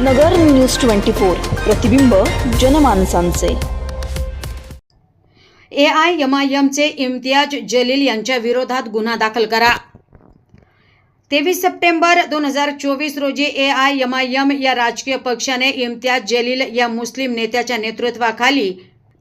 नगर news twenty four प्रतिबिंब जनमानसांचे. A I M I एमचे इम्तियाज जलील यांच्या विरोधात गुन्हा दाखल करा. तेवीस सप्टेंबर दोन हजार चोवीस रोजी A I M I M या राजकीय पक्षाने इम्तियाज जलील या मुस्लिम नेत्याच्या नेतृत्वाखाली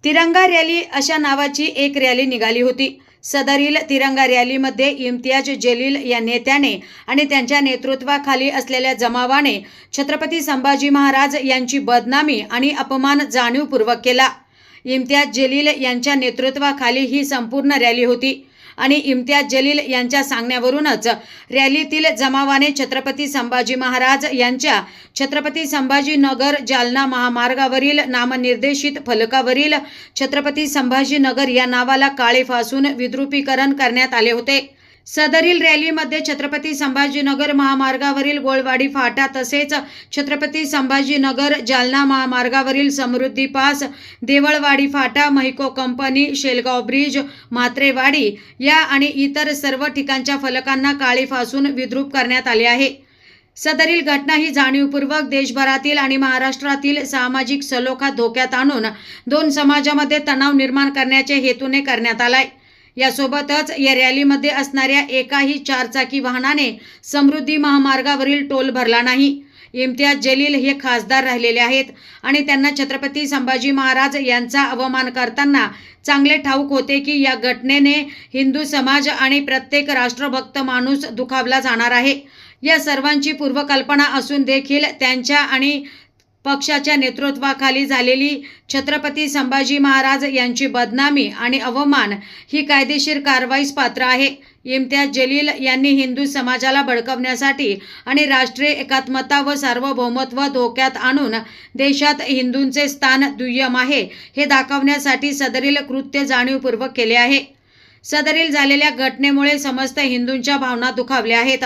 तिरंगा रॅली अशा नावाची एक रॅली निघाली होती. सदरील तिरंगा रॅलीमध्ये इम्तियाज जलील या नेत्याने आणि त्यांच्या नेतृत्वाखाली असलेल्या जमावाने छत्रपती संभाजी महाराज यांची बदनामी आणि अपमान जाणीवपूर्वक केला. इम्तियाज जलील यांच्या नेतृत्वाखाली ही संपूर्ण रॅली होती. आणि इम्तियाज जलील यांच्या सांगण्यावरूनच रॅलीतील जमावाने छत्रपती संभाजी महाराज यांच्या छत्रपती संभाजीनगर जालना महामार्गावरील नामनिर्देशित फलकावरील छत्रपती संभाजीनगर या नावाला काळे फासून विद्रुपीकरण करण्यात आले होते. सदरील रॅलीमध्ये छत्रपती संभाजीनगर महामार्गावरील गोळवाडी फाटा तसेच छत्रपती संभाजीनगर जालना महामार्गावरील समृद्धी पास देवळवाडी फाटा महिको कंपनी शेलगाव ब्रिज म्हात्रेवाडी या आणि इतर सर्व ठिकाणच्या फलकांना काळी फासून विद्रूप करण्यात आले आहे. सदरील घटना ही जाणीवपूर्वक देशभरातील आणि महाराष्ट्रातील सामाजिक सलोखा धोक्यात आणून दोन समाजामध्ये तणाव निर्माण करण्याच्या हेतूने करण्यात आलाय. यासोबतच या रॅलीमध्ये असणाऱ्या एकाही चारचाकी वाहनाने समृद्धी महामार्गावरील टोल भरला नाही. इम्तियाज जलील हे खासदार राहिलेले आहेत आणि त्यांना छत्रपती संभाजी महाराज यांचा अवमान करताना चांगले ठाऊक होते की या घटनेने हिंदू समाज आणि प्रत्येक राष्ट्रभक्त माणूस दुखावला जाणार आहे. या सर्वांची पूर्वकल्पना असून देखील त्यांच्या आणि पक्षाच्या नेतृत्वाखाली झालेली छत्रपती संभाजी महाराज यांची बदनामी आणि अवमान ही कायदेशीर कारवाईस पात्र आहे. इम्तियाज जलील यांनी हिंदू समाजाला भडकवण्यासाठी आणि राष्ट्रीय एकात्मता व सार्वभौमत्व धोक्यात आणून देशात हिंदूंचे स्थान दुय्यम आहे हे दाखवण्यासाठी सदरील कृत्य जाणीवपूर्वक केले आहे. सदरील झालेल्या घटनेमुळे समस्त हिंदूंच्या भावना दुखावल्या आहेत.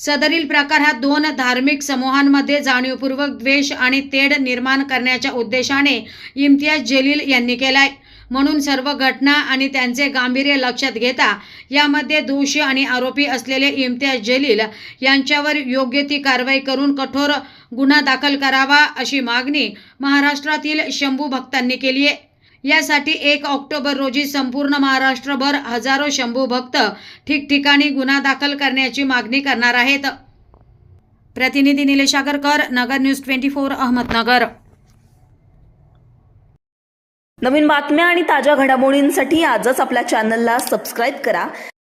सदरील प्रकार हा दोन धार्मिक समूहांमध्ये जाणीवपूर्वक द्वेष आणि तेढ निर्माण करण्याच्या उद्देशाने इम्तियाज जलील यांनी केलाय. म्हणून सर्व घटना आणि त्यांचे गांभीर्य लक्षात घेता यामध्ये दोषी आणि आरोपी असलेले इम्तियाज जलील यांच्यावर योग्य ती कारवाई करून कठोर गुन्हा दाखल करावा अशी मागणी महाराष्ट्रातील शंभू भक्तांनी केली आहे. यासाठी एक ऑक्टोबर रोजी संपूर्ण महाराष्ट्रभर हजारो शंभू भक्त ठिकठिकाणी गुन्हा दाखल करण्याची मागणी करणार आहेत. प्रतिनिधी Nilesh Agarkar Nagar news twenty four Ahmednagar. नवीन बातम्या आणि ताज्या घडामोडींसाठी आजच आपल्या चॅनलला सबस्क्राईब करा.